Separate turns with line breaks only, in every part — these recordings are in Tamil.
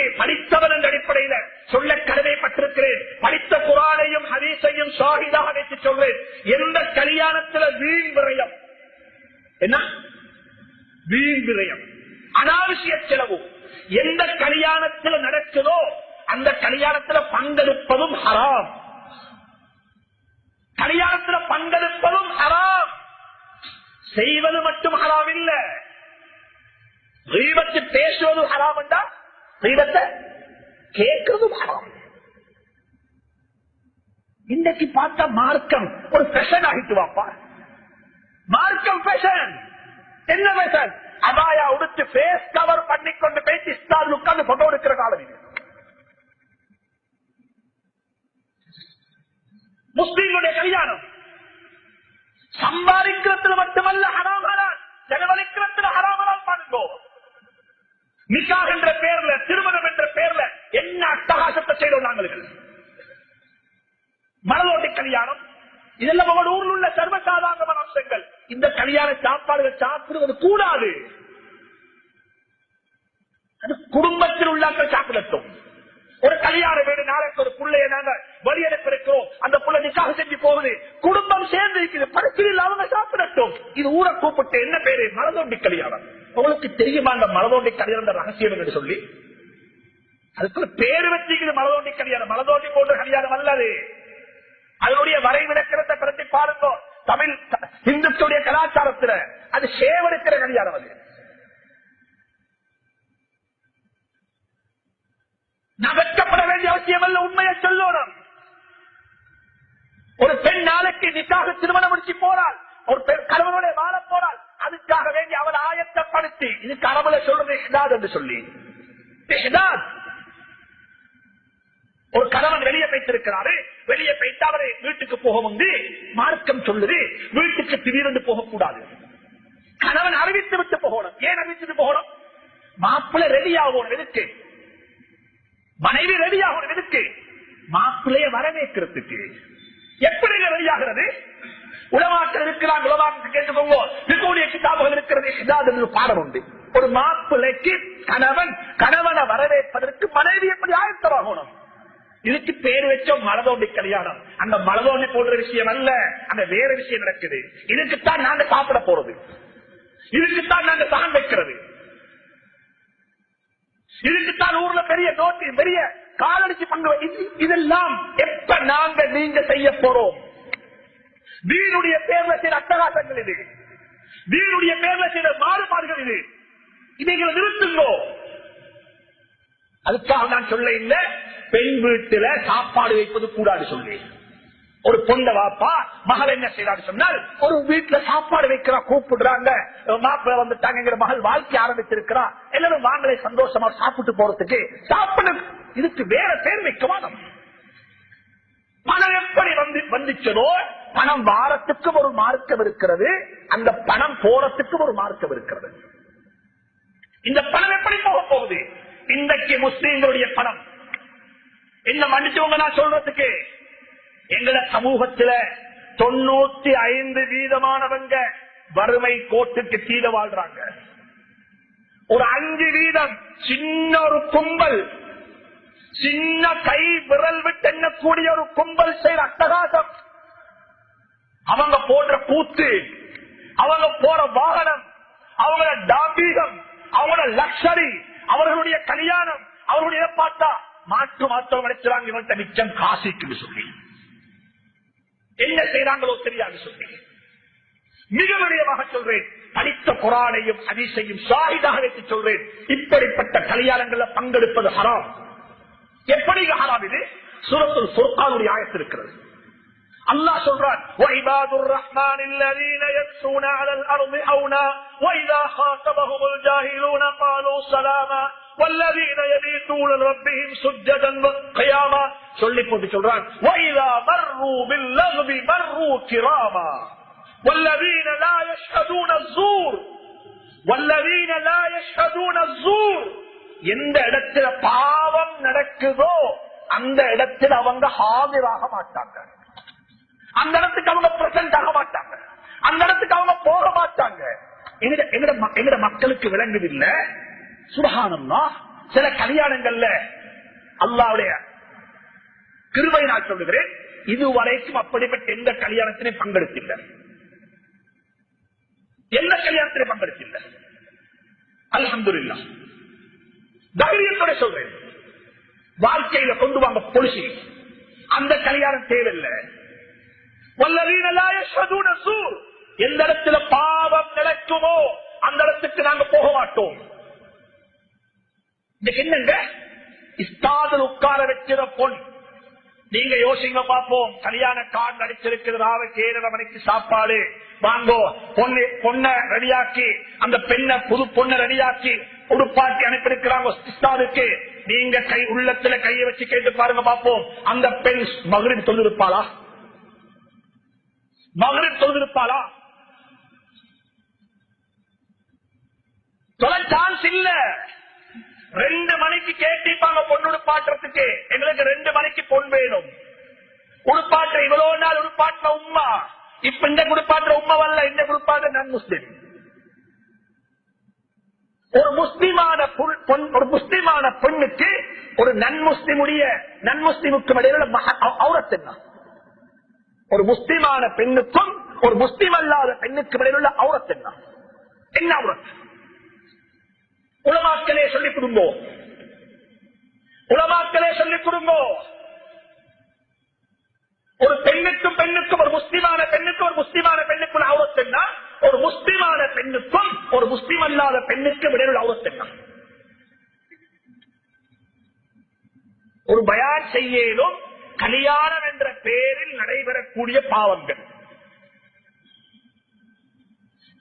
படித்து படித்தவன் என்ற அடிப்படையில சொல்ல கடமைப்பட்டிருக்கிறேன். படித்த குரானையும் ஹரீசையும் சாகிதாக வைத்து சொல்றேன். எந்த கல்யாணத்துல வீண் விரயம்? என்ன? வீண் விரயம். அனாவசிய செலவு. எந்த கல்யாணத்துல நடக்குதோ அந்த கல்யாணத்துல பங்கெடுப்பதும் ஹராம். கல்யாணத்துல பங்கெடுப்பதும் ஹராம். செய்வது மட்டும் ஹராம் இல்லை தீபத்து பேசுவது ஹராம் என்றா தீபத்தை கேட்கறதும் ஹராம் இன்னைக்கு பார்த்தா மார்க்கம் ஒரு ஃபெஷன் ஆகிட்டு வாப்பா. மார்க்கம் ஃபேஷன் என்ன ஃபேஷன் அபாயா உடுத்து பேஸ் கவர் பண்ணி கொண்டு பேசி ஸ்டார் உட்கார்ந்து போட்டோ எடுக்கிற காலம் இது. முஸ்லீம்களுடைய கல்யாணம். சம்பாதிக்கிறதுல மட்டுமல்ல நிக்காக என்ற பேர்ல திருமணம் என்ற பேர்ல என்ன அட்டகாசத்தை செய்தோம் நாங்கள்? மனதோட்டி கல்யாணம். இதெல்லாம் உங்களோட ஊரில் உள்ள சர்வசாதாரணமான அம்சங்கள். இந்த கல்யாண சாப்பாடுகள் சாப்பிடுவது கூடாது. அது குடும்பத்தில் உள்ள சாப்பிடட்டும். ஒரு கல்யாண வீடு நாளைக்கு ஒரு பிள்ளைய நாங்க வழியெடுப்பிருக்கிறோம் அந்த பிள்ளை நிக்காக செஞ்சு போகுது. குடும்பம் சேர்ந்து இருக்குது. பரிசீலில் அவங்க சாப்பிடட்டும். இது ஊரை கூப்பிட்டு என்ன பேரு? மரதோண்டி கல்யாணம். உங்களுக்கு தெரியுமா அந்த மலதோண்டி கல்யாணம் ரகசியம் என்று சொல்லி? அதுக்குள்ள பேர் வச்சுக்குது மலதோண்டி கல்யாணம் மலதோண்டி போன்ற கல்யாணம் அல்லது அதனுடைய வரைவிலக்கணத்தை பற்றி பாருங்க. தமிழ் இந்துத்துடைய கலாச்சாரத்துல அது சேவரிக்கிற கல்யாணம் அது. நான் வெட்கப்பட வேண்டிய அவசியம் அல்ல உண்மையை சொல்லணும். ஒரு பெண் நாளைக்கு நிக்காக திருமணம் முடிச்சு போறாள் ஒரு பெண் கணவனுடைய வாழ போறாள் அதுக்காக வேண்டி அவர் ஆயத்தப்படுத்தி இது கனவுல சொல்றது என்று சொல்லி. ஹிதாத் ஒரு கணவன் வெளியே வைத்திருக்கிறாரு வெளியே போயிட்டு அவரை வீட்டுக்கு போக வந்து மார்க்கம் சொல்லுது வீட்டுக்கு திடீரென்று போகக்கூடாது. கணவன் அறிவித்து விட்டு போகணும். ஏன் அறிவித்துட்டு போகணும்? மாப்பிள்ளை ரெடி ஆகணும் எதுக்கு? மனைவி ரெடி ஆகணும் எதுக்கு? மாப்பிள்ளைய வரவேற்கிறதுக்கு. எப்படி ரெடியாகிறது உலமாக்கள் இருக்கிறாங்க உலமாக்கள் கேட்டுக்கோங்க. மிகவுடைய கிதாபுகள் இருக்கிறது. இதாது என்று பாடம் உண்டு. ஒரு மாப்பிள்ளைக்கு கணவன் கணவனை வரவேற்பதற்கு மனைவி எப்படி ஆயத்தமாகணும் இதுக்கு பேர் வச்சோம் மலதோண்டி கல்யாணம். அந்த மலதோண்டி போன்ற விஷயம் அல்ல. அந்த வேற விஷயம் நடக்குது. இதுக்குத்தான் நாங்க சாப்பிட போறது. இதுக்குத்தான் நாங்க தான் வைக்கிறது. இதுக்குத்தான் ஊர்ல பெரிய நோட்டி பெரிய காலடிச்சு பங்கு இதெல்லாம் எப்ப நாங்க நீங்க செய்ய போறோம்? வீருடைய பேர்ல செய்த அட்டகாசங்கள் இது. வீருடைய பேர்ல செய்த மாறுபாடுகள் இது. இதைகளை நிறுத்துங்கோ. அதுக்காக நான் சொல்ல இல்ல. பெண் வீட்டுல சாப்பாடு வைப்பது கூடாது சொல்லி. ஒரு பொண்ண வாப்பா மகள் என்ன செய்யறாரு சொன்னால் ஒரு வீட்டுல சாப்பாடு வைக்கிறா கூப்பிடுறாங்க. மாப்பிள்ள வந்துட்டாங்கிற மகள் வாழ்க்கை ஆரம்பிச்சிருக்கிறா எல்லாரும் வாங்கலை சந்தோஷமா சாப்பிட்டு போறதுக்கு சாப்பிட இதுக்கு வேற பேர் வைக்க பணம் எப்படி வந்து வந்துச்சதோ பணம் வாரத்துக்கும் ஒரு மார்க்கம் இருக்கிறது அந்த பணம் போறத்துக்கும் ஒரு மார்க்கம் இருக்கிறது. இந்த பணம் எப்படி போக போகுது? இன்றைக்கு முஸ்லீம்களுடைய பணம். என்ன மன்னிச்சவங்க நான் சொல்றதுக்கு. எங்கள சமூகத்துல தொண்ணூத்தி ஐந்து வீதமானவங்க வறுமை கோட்டுக்கு கீழே வாழ்றாங்க. ஒரு அஞ்சு வீதம் சின்ன ஒரு கும்பல் சின்ன கை விரல் விட்டு எண்ணக்கூடிய ஒரு கும்பல் செய்யற அட்டகாசம். அவங்க போடுற கூத்து அவங்க போற வாகனம் அவங்களோட டாம்பீகம் அவங்களோட லக்ஷரி அவர்களுடைய கல்யாணம் அவர்களுடைய பார்த்தா மாற்று மாற்றம் நினைச்சாங்க இவன்கிட்ட மிச்சம் காசிக்கு சொல்லி. என்ன செய்யறாங்களோ தெரியாது சொல்லி. மிக விடயமாக சொல்றேன். படித்த குரானையும் அதிசையும் சாகிதாக வைத்து சொல்றேன். இப்படிப்பட்ட கல்யாணங்கள்ல பங்கெடுப்பது ஹராம். எப்படி ஹராம் இது சூரத்துல் ஃபுர்கானுடைய ஆயத்து இருக்கிறது அல்லாஹ் சொல்றான் وَعِبَادُ الرَّحْمَنِ الَّذِينَ يَمْشُونَ عَلَى الْأَرْضِ هَوْنًا وَإِذَا خَاطَبَهُمُ الْجَاهِلُونَ قَالُوا سَلَامًا والذين يبيتون لربهم سجدا وقياما சொல்லி போட்டு சொல்றான் وَإِذَا مَرُّوا بِاللَّغْوِ مَرُّوا كِرَامًا والذين لا يشهدون الزور والذين لا يشهدون الزور எந்த இடத்துல பாவம் நடக்குதோ அந்த இடத்துல அவங்க ஹாஜராக மாட்டாங்க. அந்த இடத்துக்கு அவங்க பிரசன்ட் ஆக மாட்டாங்க. அந்த இடத்துக்கு அவங்க போக மாட்டாங்க. எங்கட எங்கட ம- மக்களுக்கு விளங்குதில்ல? சுபகானம்னா சில கல்யாணங்கள்ல அல்லாவுடைய கிருபை நான் சொல்லுகிறேன். இதுவரைக்கும் அப்படிப்பட்ட எந்த கல்யாணத்திலையும் பங்கெடுத்தில்லை எந்த கல்யாணத்திலையும் பங்கெடுத்தில்லை அலமதுல்லா தைரியத்தோட சொல்றேன். வாழ்க்கையில கொண்டு வாங்க பொலிசி அந்த கல்யாணம் தேவையில்லை. எந்த இடத்துல பாவம் நிலைக்குமோ அந்த இடத்துக்கு நாங்க போக மாட்டோம். என்னங்க? இஸ்தாதில் உட்கார வச்சிட பொன். நீங்க யோசிங்க பார்ப்போம். கல்யாண கார்டு அடிச்சிருக்கிறதாவ ஏழரை மணிக்கு சாப்பாடு. வாங்கோ பொண்ணு பொண்ண ரெடியாக்கி அந்த பெண்ணை புது பொண்ணை ரெடியாக்கி உடுப்பாட்டி அனுப்பியிருக்கிறாங்க இஸ்தாதுக்கு நீங்க கை உள்ளத்துல கையை வச்சு கேட்டு பாருங்க பாப்போம் அந்த பெண் மகளிர் தொழிலிருப்பாளா மகளிர் தொழிலிருப்பாளா தொலை சான்ஸ் இல்ல. ரெண்டு மணிக்கு கேட்டிருப்பாங்க பொண்ணு உடுப்பாட்டுறதுக்கு எங்களுக்கு ரெண்டு மணிக்கு பொன் வேணும். உடுப்பாட்ட இவ்வளவு நாள் உடுப்பாட்ட உம்மா. இப்ப இந்த குடுப்பாட்டுற உம்மா வரல இந்த குடுப்பாட்டு நான் முஸ்லிம். ஒரு முஸ்லிமான ஒரு முஸ்லிமான பெண்ணுக்கு ஒரு நன்முஸ்லிமுடைய நன்முஸ்லிமுக்கும் இடையில அவுரத் என்ன? ஒரு முஸ்லிமான பெண்ணுக்கும் ஒரு முஸ்லிம் அல்லாத பெண்ணுக்கு இடையிலுள்ள அவுரத் என்ன? என்ன அவுரத் உலமாக்களே சொல்லிக் கொடுங்கோ. உலமாக்களே சொல்லிக் கொடுங்கோ ஒரு பெண்ணுக்கும் பெண்ணுக்கும் ஒரு முஸ்லிமான பெண்ணுக்கும் ஒரு முஸ்லிமான பெண்ணுக்குள்ள அவுரத் என்ன ஒரு முஸ்லிமான பெண்ணுக்கும் ஒரு முஸ்லிம் அல்லாத பெண்ணுக்கும் இடையில் உள்ள ஒரு பயான் செய்யலும் கல்யாணம் என்ற பெயரில் நடைபெறக்கூடிய பாவங்கள்.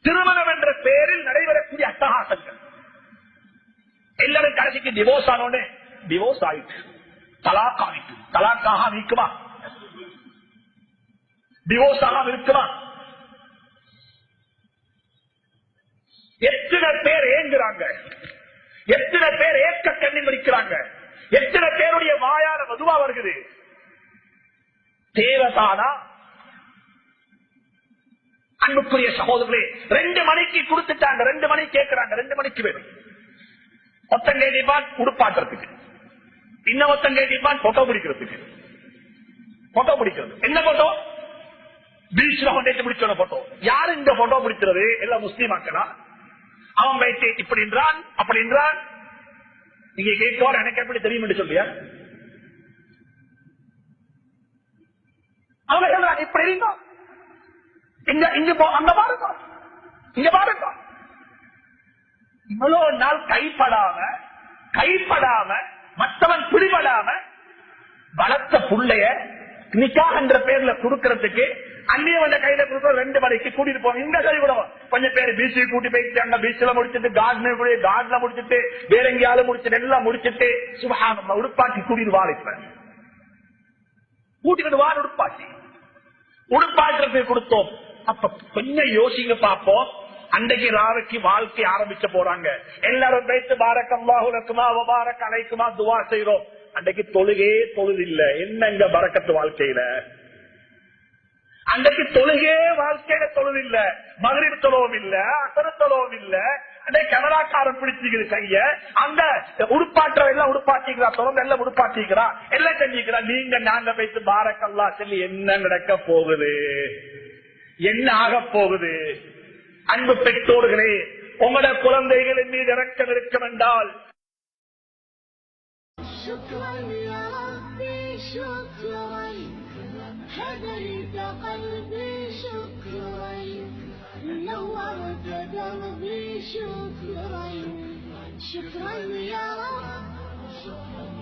திருமணம் என்ற பெயரில் நடைபெறக்கூடிய அட்டகாசங்கள். எல்லாரும் கடைசிக்கு டிவோர்ஸ் ஆனோடனே டிவோர்ஸ் ஆயிட்டு தலாக் ஆகிட்டு தலாக்காக நீக்குமா டிவோர்ஸ் ஆகாம இருக்குமா? எத்தனை பேர் ஏங்குறாங்க? எத்தனை பேர் ஏக்க கண்ணி மடிக்கிறாங்க எத்தனை பேருடைய வாயால மதுவா வருகிறது தேவதானா? அன்புக்குரிய சகோதரர்களே ரெண்டு மணிக்கு கொடுத்துட்டாங்க ரெண்டு மணி கேட்கிறாங்க ரெண்டு மணிக்கு வேணும். ஒத்தங்க கேட்டிப்பான் உடுப்பாட்டுறதுக்கு இன்னும் ஒத்தங்க கேட்டிப்பான் போட்டோ பிடிக்கிறதுக்கு. போட்டோ பிடிக்கிறது. என்ன போட்டோ பீச்ல கொண்டேட்டு பிடிச்ச போட்டோ யாரு இந்த போட்டோ பிடிக்கிறது? எல்லாம் முஸ்லீம் ஆக்கலாம் அவன் வைத்து இப்படி என்றான் அப்படி என்றான். நீங்க கேட்கவார் எனக்கு எப்படி தெரியும் என்று சொல்லியா அவன் சொல்றாங்க இப்படி இருந்தோம் இங்க இங்க அங்க பாருங்க. இங்க பாருங்க. இவ்வளவு நாள் கைப்படாம கைப்படாம மற்றவன் பிடிபடாம வளர்த்த புள்ளைய நிக்காக என்ற பேர்ல கொடுக்கறதுக்கு அந்நியவன் கையில கொடுத்தோம் ரெண்டு மணிக்கு கூட்டிட்டு போவோம். இங்க சரி விடுவோம் கொஞ்சம் பேர் பீச்சுக்கு கூட்டி போயிட்டாங்க பீச்ல முடிச்சிட்டு கார்டன் கூட கார்டன்ல முடிச்சுட்டு வேற எங்கேயாவது முடிச்சிட்டு எல்லாம் முடிச்சிட்டு சுபகாம உடுப்பாக்கி கூட்டிட்டு வாழைப்பேன் கூட்டிட்டு வாழ உடுப்பாக்கி. உடுப்பாட்டுறதுக்கு கொடுத்தோம். அப்ப கொஞ்சம் யோசிங்க பார்ப்போம் அன்றைக்கு ராவைக்கு வாழ்க்கை ஆரம்பிச்ச போறாங்க. எல்லாரும் வைத்து பாரக்கம்மாகுலக்குமா பாரக் அழைக்குமா துவா செய்யறோம் அன்றைக்கு தொழுகே தொழுது இல்ல என்னங்க பறக்கத்து வாழ்க்கையில? அன்றைக்கு தொழுகே வாழ்க்கையில தொழுது இல்ல மகளிர் தொழவும் இல்ல அசர தொழவும் இல்ல அன்றைக்கு கனடாக்காரன் பிடிச்சிக்குது கைய அந்த உடுப்பாற்ற எல்லாம் உடுப்பாட்டிக்கிறா தொடர்ந்து எல்லாம் உடுப்பாட்டிக்கிறா எல்லாம் செஞ்சுக்கிறா நீங்க நாங்க வைத்து பாரக்கல்லா சொல்லி என்ன நடக்க போகுது என்ன ஆக போகுது அன்பு பெற்றோர்களே உங்களோட குழந்தைகளின் மீது இறக்கம் இருக்கும் என்றால்
شكرا يا ربي شكرا هديت قلبي شكرا نورت دربي شكرا شكرا يا رب.